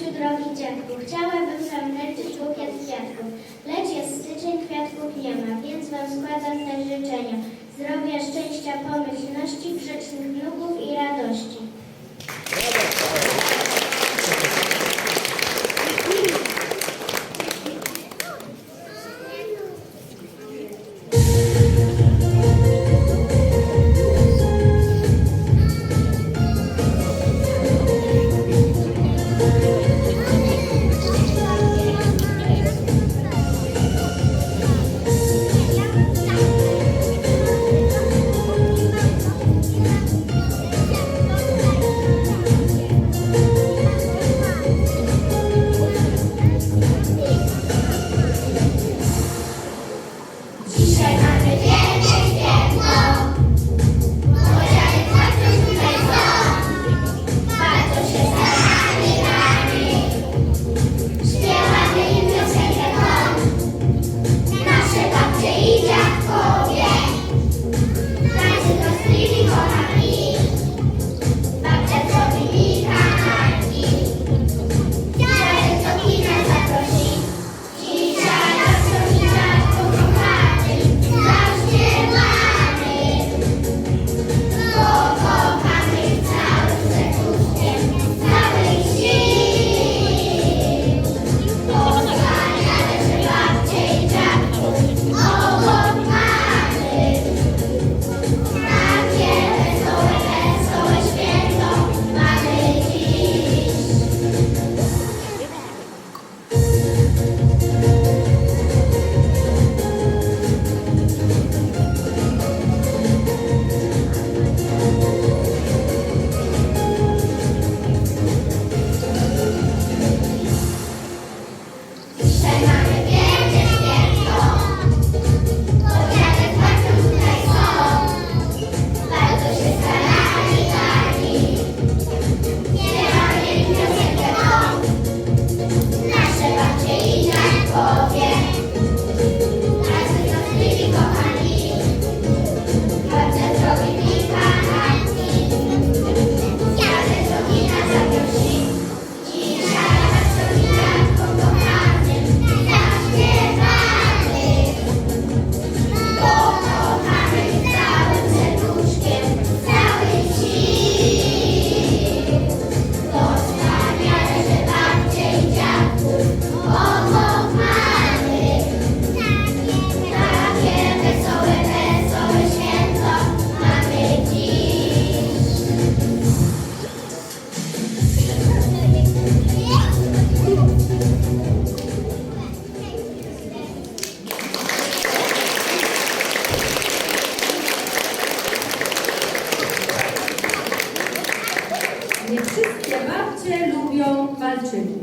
babciu drogi dziadku, chciałabym sam leczyć bukiet kwiatków, lecz jest styczeń, kwiatków nie ma, więc wam składam te życzenia. Zdrowia, szczęścia, pomyślności, grzecznych wnuków i radości. starcie lubią walczyli.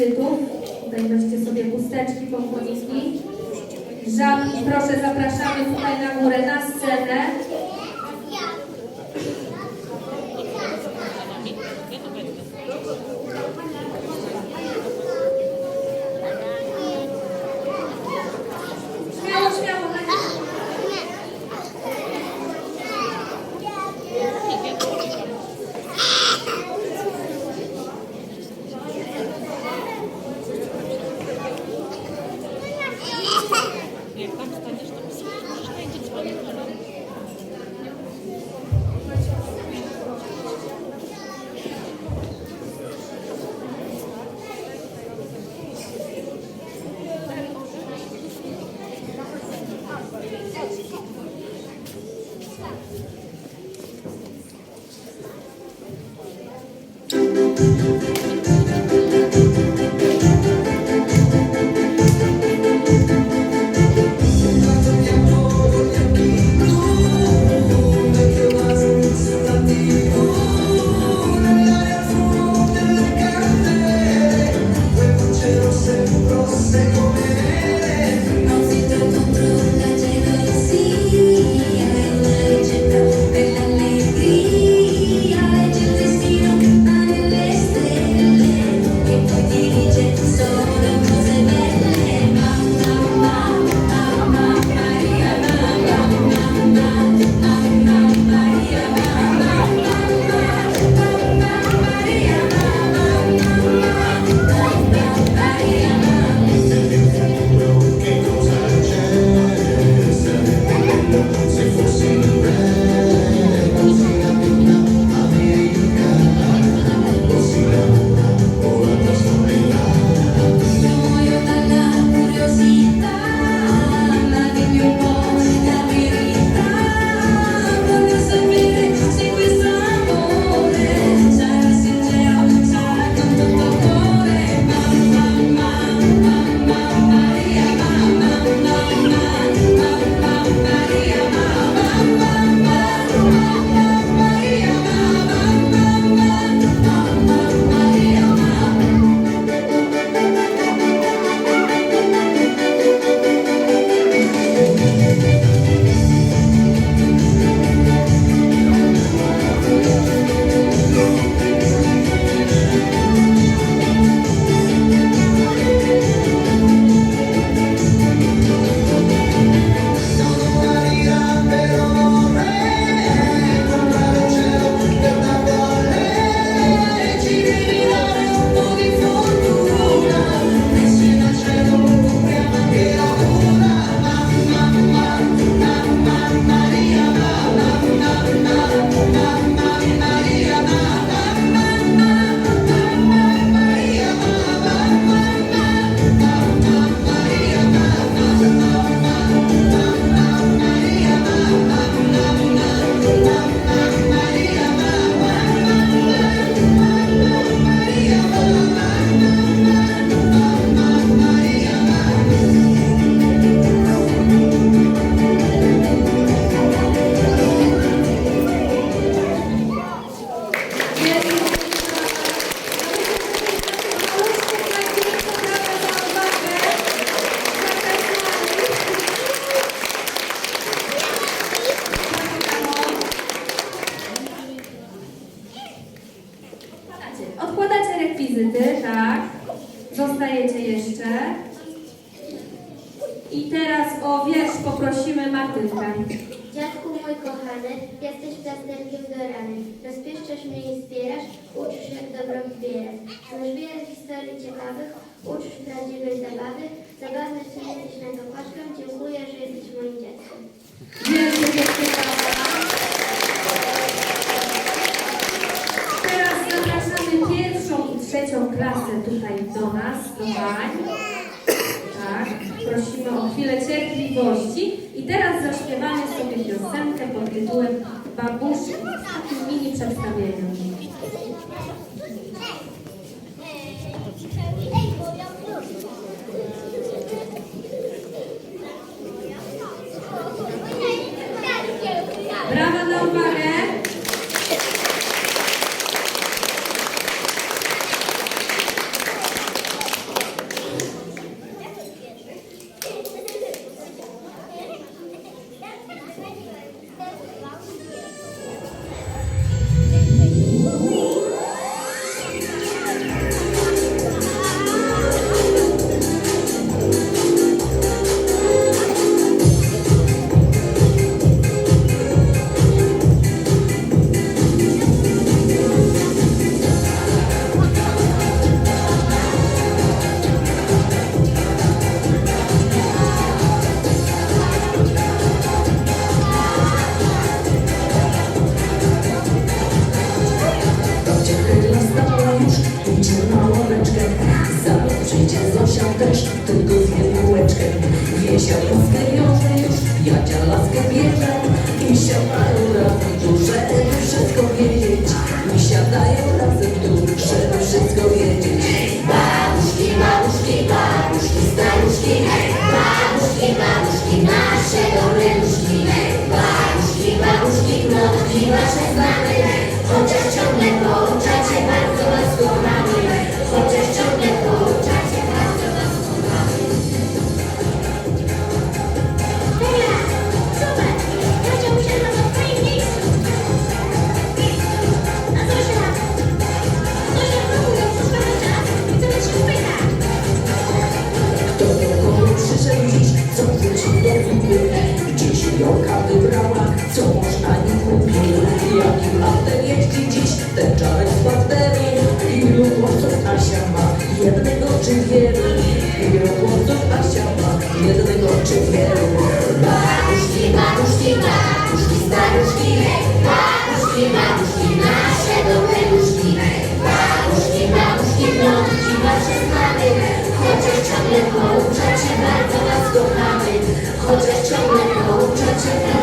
Rekwizytów. Tutaj weźcie sobie chusteczki, pomponiki. Żab, proszę, zapraszamy tutaj na górę, na scenę. Zostajecie jeszcze. I teraz o wiersz poprosimy Martynkę. Dziadku mój kochany, jesteś plasterkiem do rany. Rozpieszczasz mnie i wspierasz, uczysz jak dobro wybierać. Znasz wiele historii ciekawych, uczysz prawdziwej zabawy. Zabawny ty jesteś na kopaczkę, dziękuję, że jesteś moim dzieckiem. Pań. Tak, prosimy o chwilę cierpliwości. I teraz zaśpiewamy sobie piosenkę pod tytułem Babuszki w takim mini przedstawieniu. Bardzo was kochamy. Chociaż ciągle pouczacie, bardzo